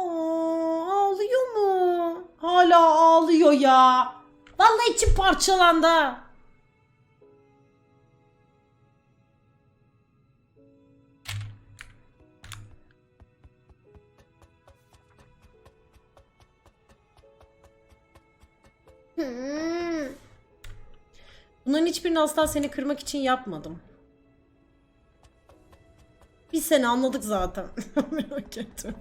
Ağlıyor mu? Hala ağlıyor ya. Vallahi içim parçalandı. Hmm. Bunların hiçbirini asla seni kırmak için yapmadım. Biz seni anladık zaten. Merak etme.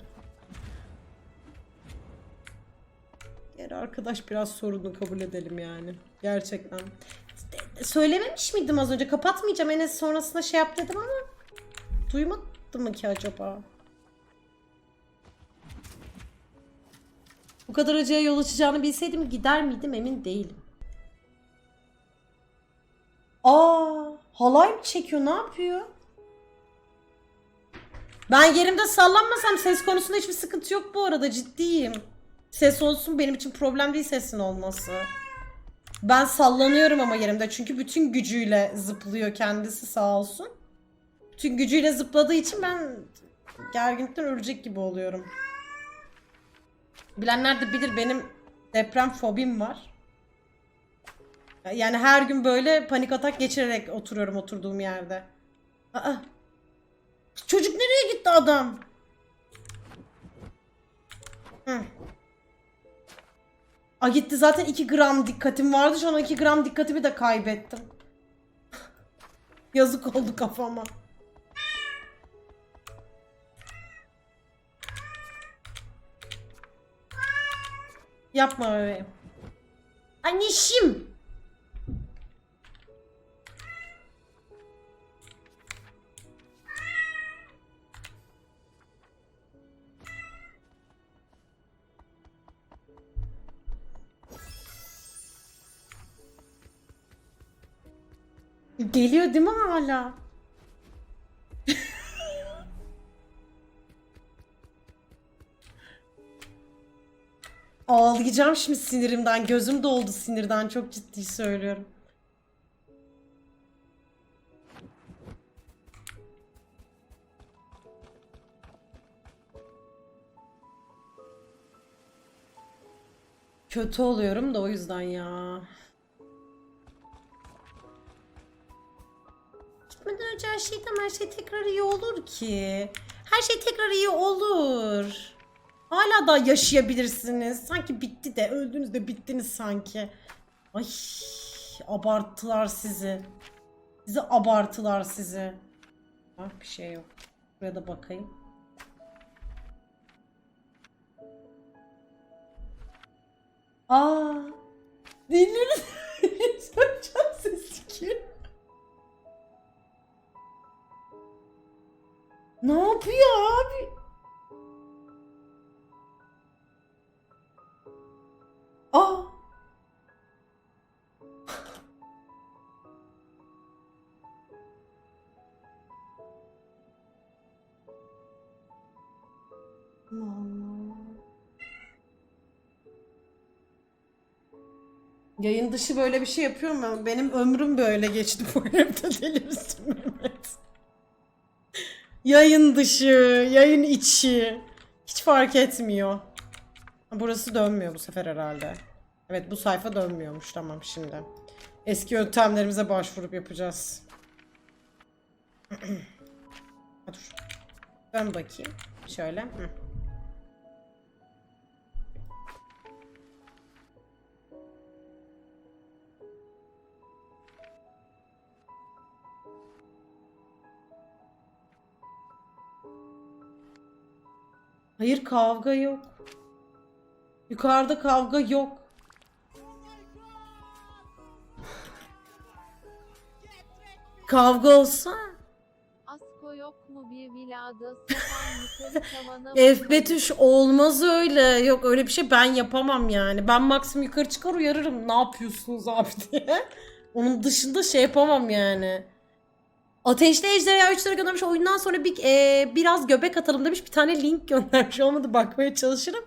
Diğer arkadaş biraz sorunu kabul edelim yani. Gerçekten. Söylememiş miydim az önce? Kapatmayacağım Enes sonrasında şey yap dedim ama duymadı mı ki acaba? Bu kadar acıya yol açacağını bilseydim gider miydim emin değilim. Aa, halay mı çekiyor? Ne yapıyor? Ben yerimde sallanmasam ses konusunda hiçbir sıkıntı yok bu arada ciddiyim. Ses olsun benim için problem değil sesin olması. Ben sallanıyorum ama yerimde çünkü bütün gücüyle zıplıyor kendisi sağ olsun. Bütün gücüyle zıpladığı için ben gerginlikten ölecek gibi oluyorum. Bilenler de bilir benim deprem fobim var. Yani her gün böyle panik atak geçirerek oturuyorum oturduğum yerde. Aa, çocuk nereye gitti adam? Hı. A gitti zaten 2 gram dikkatim vardı. Şu an 2 gram dikkatimi de kaybettim. Yazık oldu kafama. Yapma bebeğim. Anneciğim. Geliyor değil mi hala? Ağlayacağım şimdi sinirimden. Gözüm doldu sinirden. Çok ciddi söylüyorum. Kötü oluyorum da o yüzden ya. Şeyden her şey tekrar iyi olur ki. Her şey tekrar iyi olur. Hala da yaşayabilirsiniz. Sanki bitti de öldünüz de bittiniz sanki. Ay abarttılar sizi. Sizi abartılar sizi. Ah bir şey yok. Buraya da bakayım. Aa. Dinlerin. Ne yapıyor abi? Aa. Yayın dışı böyle bir şey yapıyorum ben. Benim ömrüm böyle geçti bu evde Mehmet. Yayın dışı, yayın içi. Hiç fark etmiyor. Burası dönmüyor bu sefer herhalde. Evet bu sayfa dönmüyormuş tamam şimdi. Eski yöntemlerimize başvurup yapacağız. Dur. Dön bakayım. Şöyle. Hı. Hayır kavga yok. Yukarıda kavga yok. Kavga olsa Asko yok mu bir vilada F Betüş olmaz öyle. Yok öyle bir şey ben yapamam yani. Ben maksimum yukarı çıkar uyarırım. Ne yapıyorsunuz abi diye. Onun dışında şey yapamam yani. Ateşli Ejderha 3 lira göndermiş. Oyundan sonra bir, e, biraz göbek atalım demiş. Bir tane link göndermiş. Olmadı bakmaya çalışırım.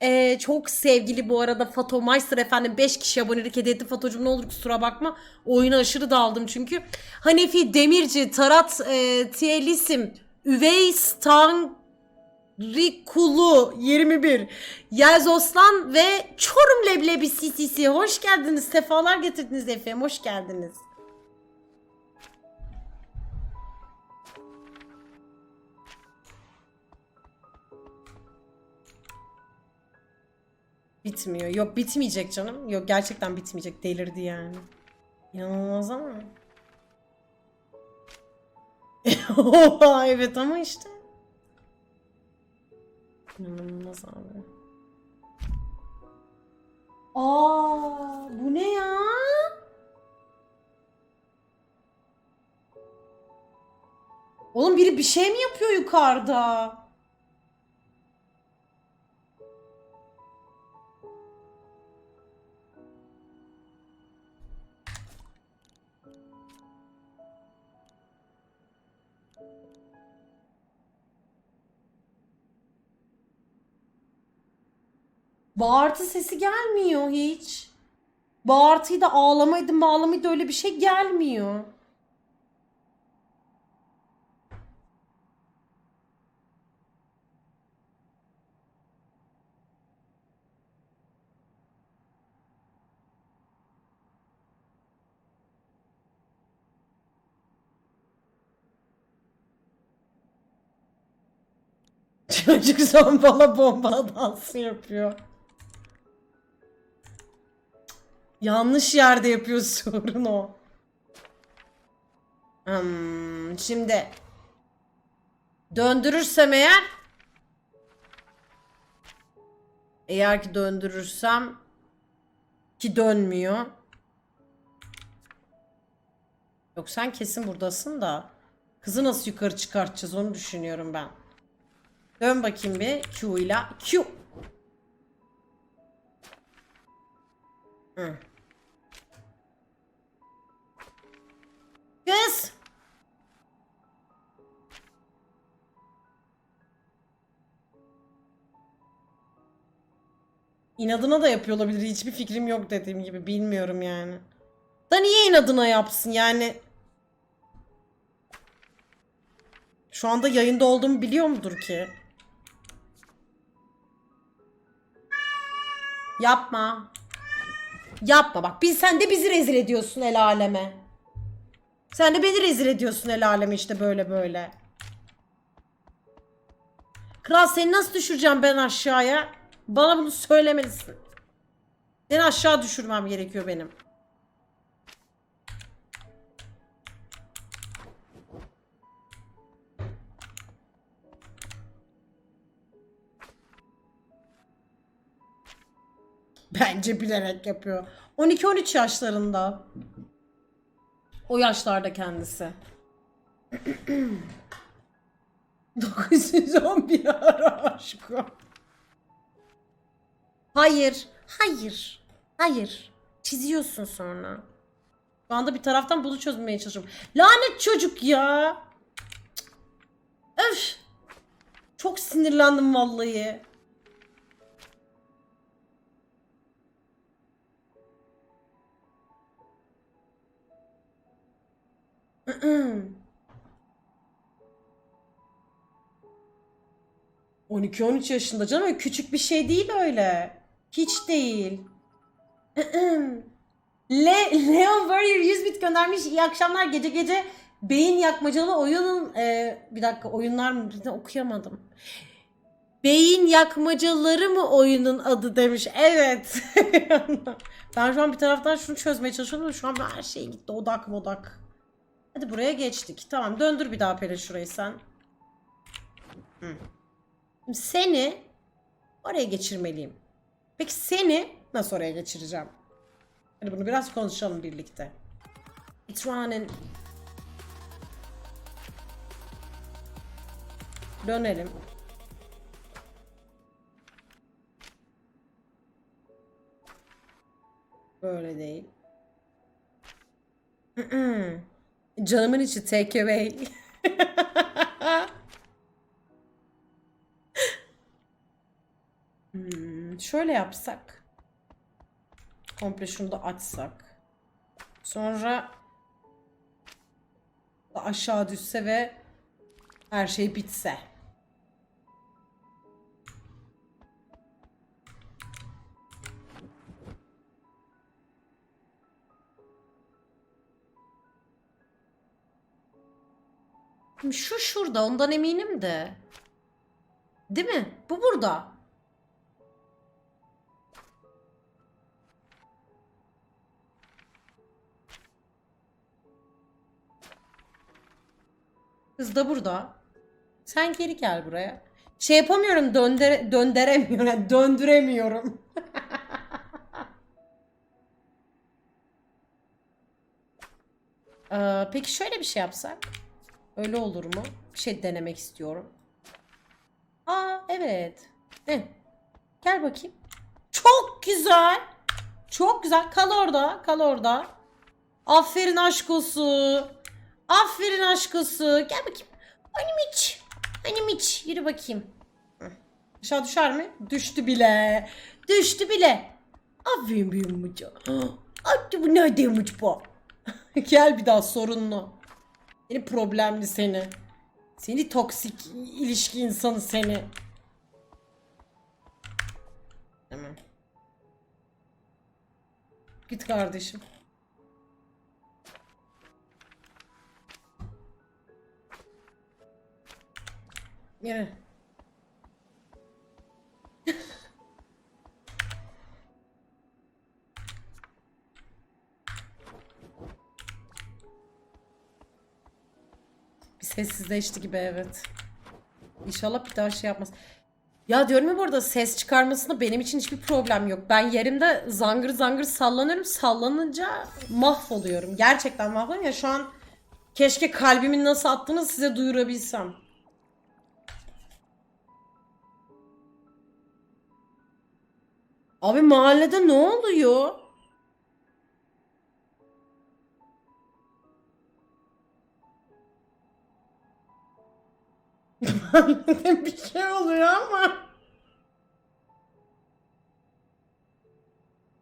E, çok sevgili bu arada Fato Meister efendim 5 kişi abonelik hediye etti. Fatocuğum ne olur kusura bakma. Oyuna aşırı daldım çünkü. Hanefi Demirci, Tarat e, Tielisim, Üveys Tang Rikulu 21. Yelz Oslan ve Çorum Leblebi CCC. Hoş geldiniz. Sefalar getirdiniz efendim. Hoş geldiniz. Bitmiyor. Yok bitmeyecek canım. Yok gerçekten bitmeyecek. Delirdi yani. İnanılmaz ama. Evet ama işte. İnanılmaz abi. Aa, bu ne ya? Oğlum biri bir şey mi yapıyor yukarıda? Bağırtı sesi gelmiyor hiç. Bağırtıydı, ağlamaydı, mağlamaydı öyle bir şey gelmiyor. Çocuk zombala bombala dansı yapıyor. Yanlış yerde yapıyor sorun o. Hmm, şimdi döndürürsem eğer eğer ki döndürürsem ki dönmüyor. Yok sen kesin buradasın da kızı nasıl yukarı çıkartacağız onu düşünüyorum ben. Dön bakayım bir Q ile Q. Hı. Kız. İnadına da yapıyor olabilir. Hiçbir fikrim yok dediğim gibi. Bilmiyorum yani. Da niye inadına yapsın yani? Şu anda yayında olduğumu biliyor mudur ki? Yapma. Yapma bak. Biz sen de bizi rezil ediyorsun el aleme. Sen de beni rezil ediyorsun el aleme işte böyle böyle. Kral seni nasıl düşüreceğim ben aşağıya? Bana bunu söylemelisin. Seni aşağı düşürmem gerekiyor benim. Bence bilerek yapıyor. 12-13 yaşlarında. O yaşlarda kendisi. 911 ara aşkım. Hayır. Hayır. Hayır. Çiziyorsun sonra. Şu anda bir taraftan bunu çözmeye çalışıyorum. Lanet çocuk ya. Öf. Çok sinirlendim vallahi. 12-13 yaşında canım öyle küçük bir şey değil öyle. Hiç değil. Le Leon Warrior 100 bit göndermiş. İyi akşamlar gece gece beyin yakmacalı oyunun e, bir dakika oyunlar mı Bir okuyamadım. Beyin yakmacaları mı oyunun adı demiş. Evet. ben şu an bir taraftan şunu çözmeye çalışıyorum şu an her şey gitti. Odak odak. Hadi buraya geçtik. Tamam döndür bir daha Pele şurayı sen. Hı. Seni oraya geçirmeliyim. Peki seni nasıl oraya geçireceğim? Hadi bunu biraz konuşalım birlikte. It's running. Dönelim. Böyle değil. Canımın içi take away. Hmm, şöyle yapsak. Komple şunu da açsak. Sonra aşağı düşse ve her şey bitse. Şu şurada ondan eminim de. Değil mi? Bu burada. Kız da burada. Sen geri gel buraya. Şey yapamıyorum döndere, döndüremiyorum. Yani döndüremiyorum. Ee, peki şöyle bir şey yapsak. Öyle olur mu? Bir şey denemek istiyorum. Aa evet. Heh. Gel bakayım. Çok güzel. Çok güzel. Kal orada. Kal orada. Aferin aşkosu. Aferin aşkosu. Gel bakayım. Annem iç. Annem iç. Yürü bakayım. Aşağı düşer mi? Düştü bile. Düştü bile. Aferin benim mıca. Hadi bu neredeymiş bu? Gel bir daha sorunlu. Seni problemli seni. Seni toksik ilişki insanı seni. Tamam. Git kardeşim. Yürü. Sessizleşti gibi evet. İnşallah bir daha şey yapmaz. Ya diyorum ya bu arada ses çıkarmasında benim için hiçbir problem yok. Ben yerimde zangır zangır sallanıyorum. Sallanınca mahvoluyorum. Gerçekten mahvoluyorum ya şu an keşke kalbimin nasıl attığını size duyurabilsem. Abi mahallede ne oluyor? bir şey oluyor ama.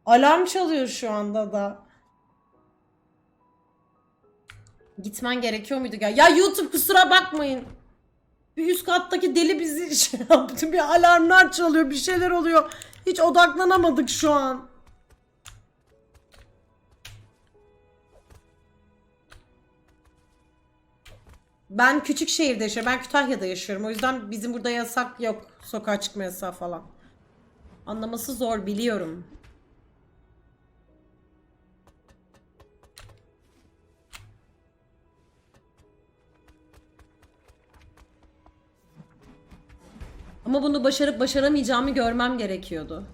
Alarm çalıyor şu anda da. Gitmen gerekiyor muydu ya? Ya YouTube kusura bakmayın. Bir üst kattaki deli bizi şey yaptı. Bir alarmlar çalıyor, bir şeyler oluyor. Hiç odaklanamadık şu an. Ben küçük şehirde yaşıyorum. Ben Kütahya'da yaşıyorum. O yüzden bizim burada yasak yok. Sokağa çıkma yasağı falan. Anlaması zor biliyorum. Ama bunu başarıp başaramayacağımı görmem gerekiyordu.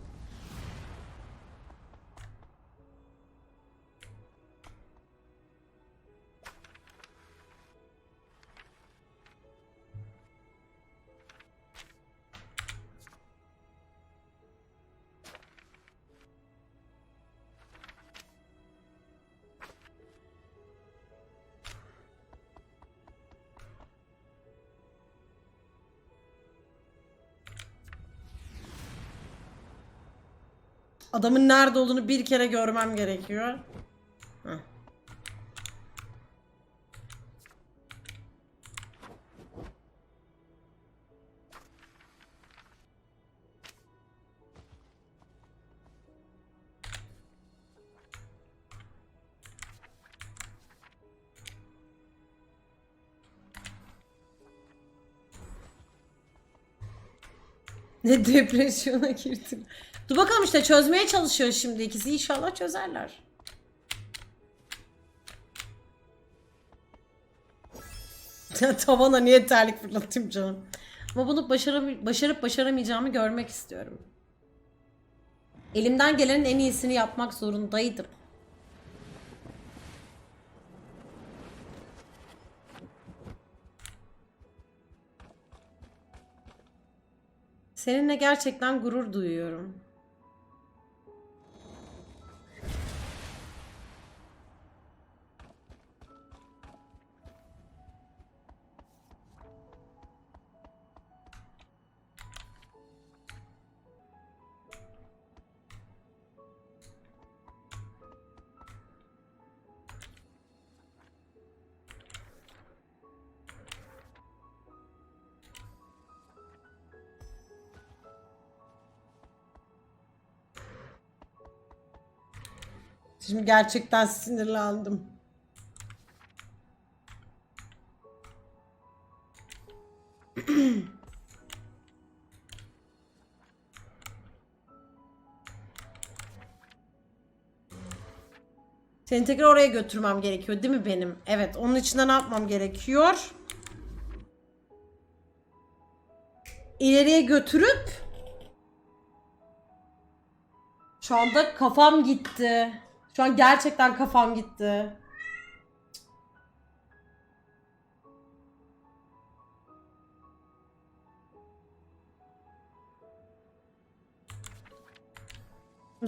Adamın nerede olduğunu bir kere görmem gerekiyor. Ne depresyona girdim. Dur bakalım işte çözmeye çalışıyor şimdi ikisi. İnşallah çözerler. Tavana niye terlik fırlatayım canım. Ama bunu başarı, başarıp başaramayacağımı görmek istiyorum. Elimden gelenin en iyisini yapmak zorundaydım. Seninle gerçekten gurur duyuyorum. Şimdi gerçekten sinirlendim. Seni tekrar oraya götürmem gerekiyor değil mi benim? Evet onun için ne yapmam gerekiyor? İleriye götürüp Şu anda kafam gitti. Şu an gerçekten kafam gitti.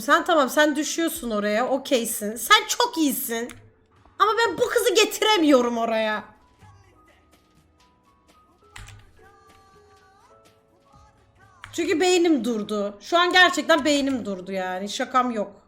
Sen tamam sen düşüyorsun oraya okeysin. Sen çok iyisin. Ama ben bu kızı getiremiyorum oraya. Çünkü beynim durdu. Şu an gerçekten beynim durdu yani. Şakam yok.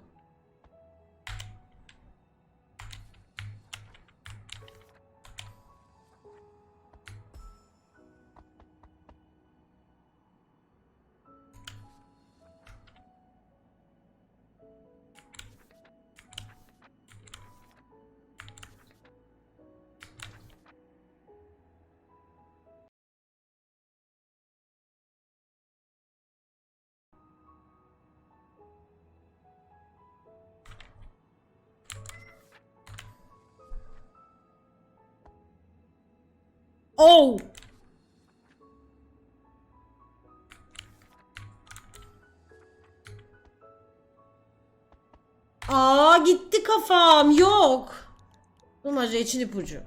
Oh! Aa gitti kafam. Yok. Bulmaca için ipucu.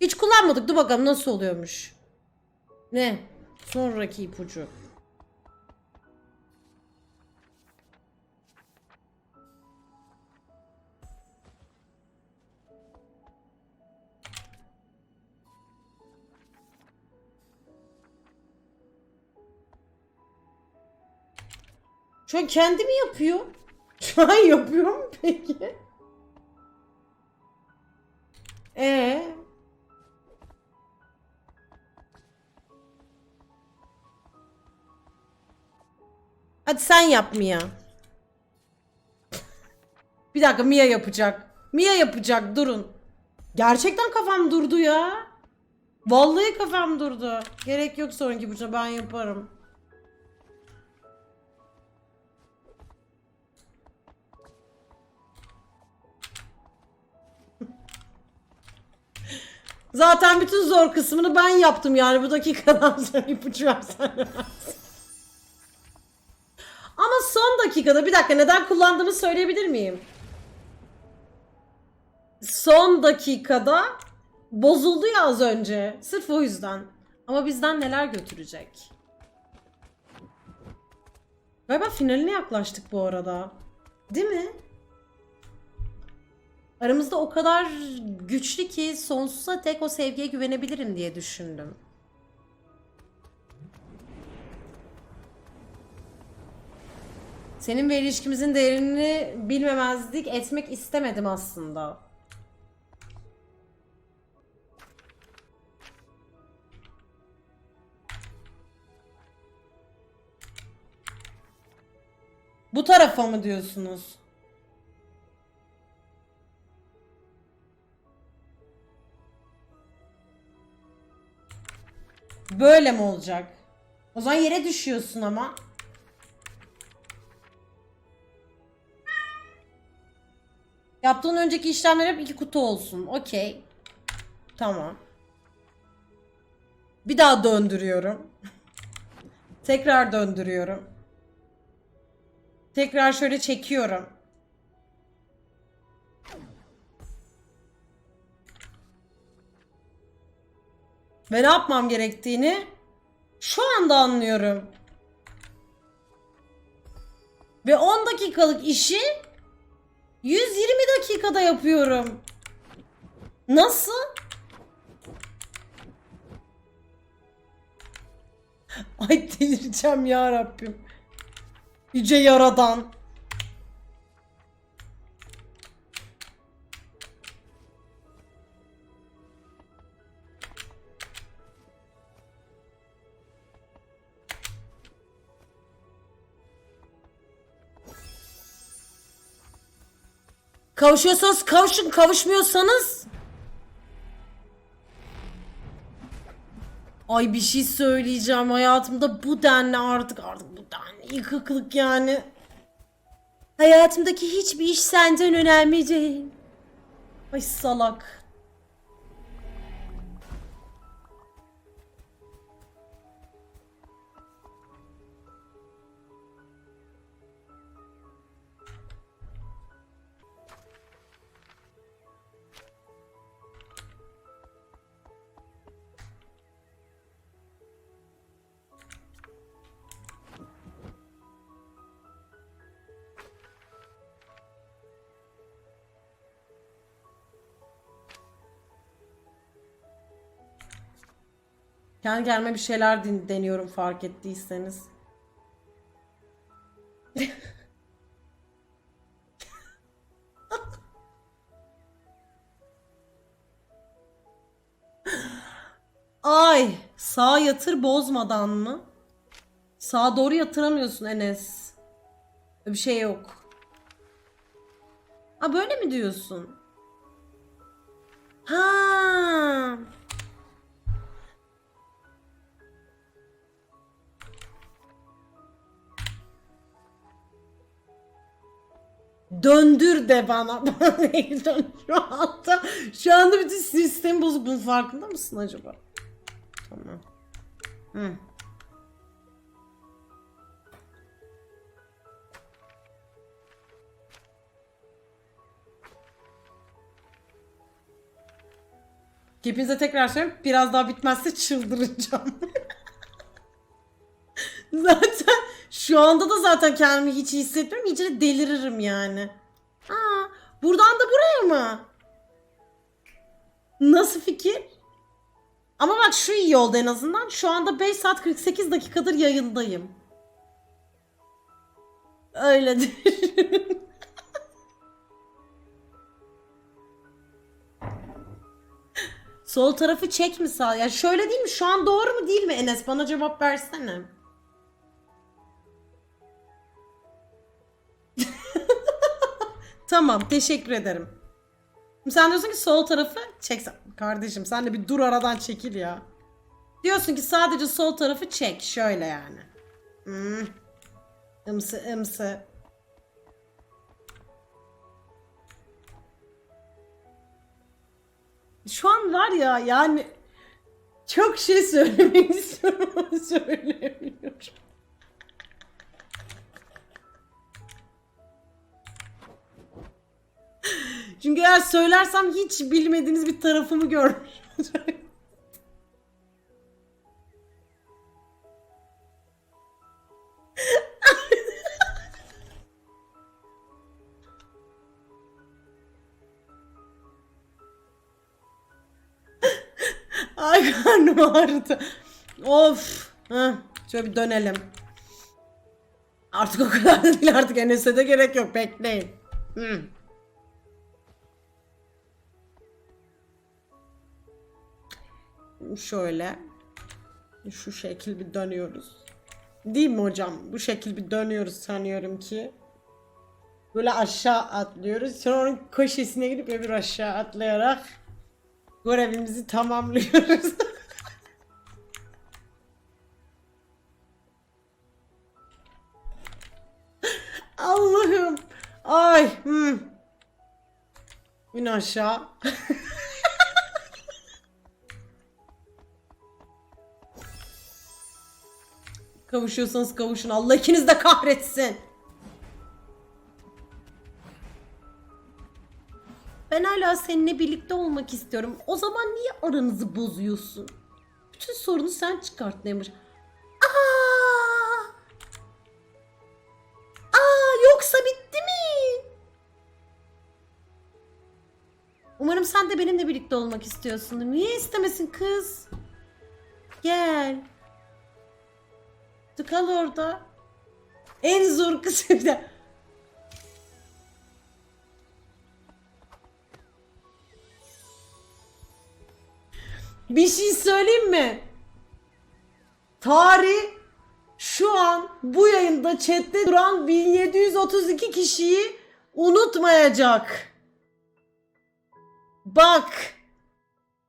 Hiç kullanmadık. Dur bakalım nasıl oluyormuş. Ne? Sonraki ipucu. Şu an kendi mi yapıyor? Şu an yapıyor mu peki? Ee? Hadi sen yap Mia. Bir dakika Mia yapacak. Mia yapacak durun. Gerçekten kafam durdu ya. Vallahi kafam durdu. Gerek yok sonraki burça ben yaparım. Zaten bütün zor kısmını ben yaptım yani bu dakikadan sonra ipucu versen. Ama son dakikada bir dakika neden kullandığımı söyleyebilir miyim? Son dakikada bozuldu ya az önce. Sırf o yüzden. Ama bizden neler götürecek? Galiba finaline yaklaştık bu arada. Değil mi? Aramızda o kadar güçlü ki sonsuza tek o sevgiye güvenebilirim diye düşündüm. Senin ve ilişkimizin değerini bilmemezlik etmek istemedim aslında. Bu tarafa mı diyorsunuz? Böyle mi olacak? O zaman yere düşüyorsun ama. Yaptığın önceki işlemler hep iki kutu olsun. Okey. Tamam. Bir daha döndürüyorum. Tekrar döndürüyorum. Tekrar şöyle çekiyorum. Ve ne yapmam gerektiğini şu anda anlıyorum. Ve 10 dakikalık işi 120 dakikada yapıyorum. Nasıl? Ay delireceğim ya Rabbim. Yüce Yaradan. Kavuşuyorsanız kavuşun, kavuşmuyorsanız Ay bir şey söyleyeceğim hayatımda bu denli artık artık bu denli yıkıklık yani. Hayatımdaki hiçbir iş senden önemli değil. Ay salak. Kendi kendime bir şeyler deniyorum fark ettiyseniz. Ay, sağ yatır bozmadan mı? Sağa doğru yatıramıyorsun Enes. Bir şey yok. Ha böyle mi diyorsun? Döndür de bana. Şu anda, şu anda bütün sistem bozuk. Bunun farkında mısın acaba? Tamam. Hı. Hepinize tekrar söylüyorum. Biraz daha bitmezse çıldıracağım. zaten şu anda da zaten kendimi hiç iyi hissetmiyorum. İyice de deliririm yani. Aa, buradan da buraya mı? Nasıl fikir? Ama bak şu iyi oldu en azından. Şu anda 5 saat 48 dakikadır yayındayım. Öyle düşün. Sol tarafı çek mi sağ? Ya şöyle değil mi? Şu an doğru mu değil mi Enes? Bana cevap versene. Tamam, teşekkür ederim. Sen diyorsun ki sol tarafı çek. Kardeşim sen de bir dur aradan çekil ya. Diyorsun ki sadece sol tarafı çek. Şöyle yani. Hmm. Imsı ımsı. Şu an var ya yani çok şey söylemek istiyorum ama söyleyemiyorum. Çünkü eğer söylersem hiç bilmediğiniz bir tarafımı görmüş. Ay karnım ağrıdı. Of. Heh, şöyle bir dönelim. Artık o kadar da değil artık Enes'e de gerek yok bekleyin. Hı. Şöyle. Şu şekil bir dönüyoruz. Değil mi hocam? Bu şekil bir dönüyoruz sanıyorum ki. Böyle aşağı atlıyoruz. Sonra onun köşesine gidip öbür aşağı atlayarak görevimizi tamamlıyoruz. Allah'ım. Ay. Hmm. İn aşağı. Kavuşuyorsanız kavuşun. Allah ikiniz de kahretsin. Ben hala seninle birlikte olmak istiyorum. O zaman niye aranızı bozuyorsun? Bütün sorunu sen çıkart Demir. Aa! Aa yoksa bitti mi? Umarım sen de benimle birlikte olmak istiyorsundur. Niye istemesin kız? Gel. Tıkal orada. En zor de. Bir şey söyleyeyim mi? Tarih şu an bu yayında chatte duran 1732 kişiyi unutmayacak. Bak.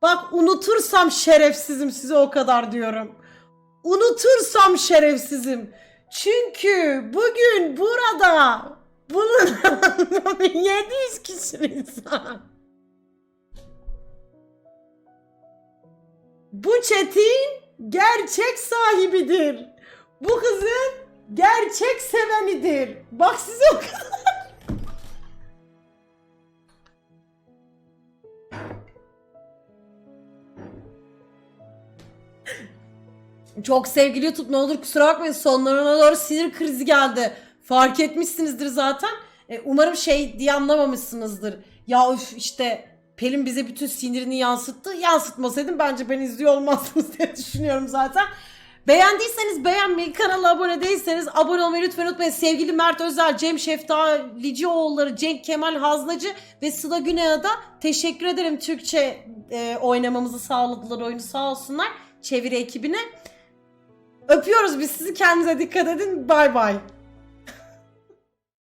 Bak unutursam şerefsizim size o kadar diyorum. Unutursam şerefsizim. Çünkü bugün burada bulunan 700 kişi insan. Bu chat'in gerçek sahibidir. Bu kızın gerçek sevenidir. Bak size o kadar. Çok sevgili YouTube ne olur kusura bakmayın sonlarına doğru sinir krizi geldi. Fark etmişsinizdir zaten. E, umarım şey diye anlamamışsınızdır. Ya üf işte Pelin bize bütün sinirini yansıttı. Yansıtmasaydım bence ben izliyor olmazdınız diye düşünüyorum zaten. Beğendiyseniz beğenmeyi, kanala abone değilseniz abone olmayı lütfen unutmayın. Sevgili Mert Özel, Cem Şeftalicioğulları, Cenk Kemal Haznacı ve Sıla Güney'a da teşekkür ederim Türkçe e, oynamamızı sağladılar oyunu sağ olsunlar. Çeviri ekibine. Öpüyoruz biz sizi kendinize dikkat edin. Bay bay.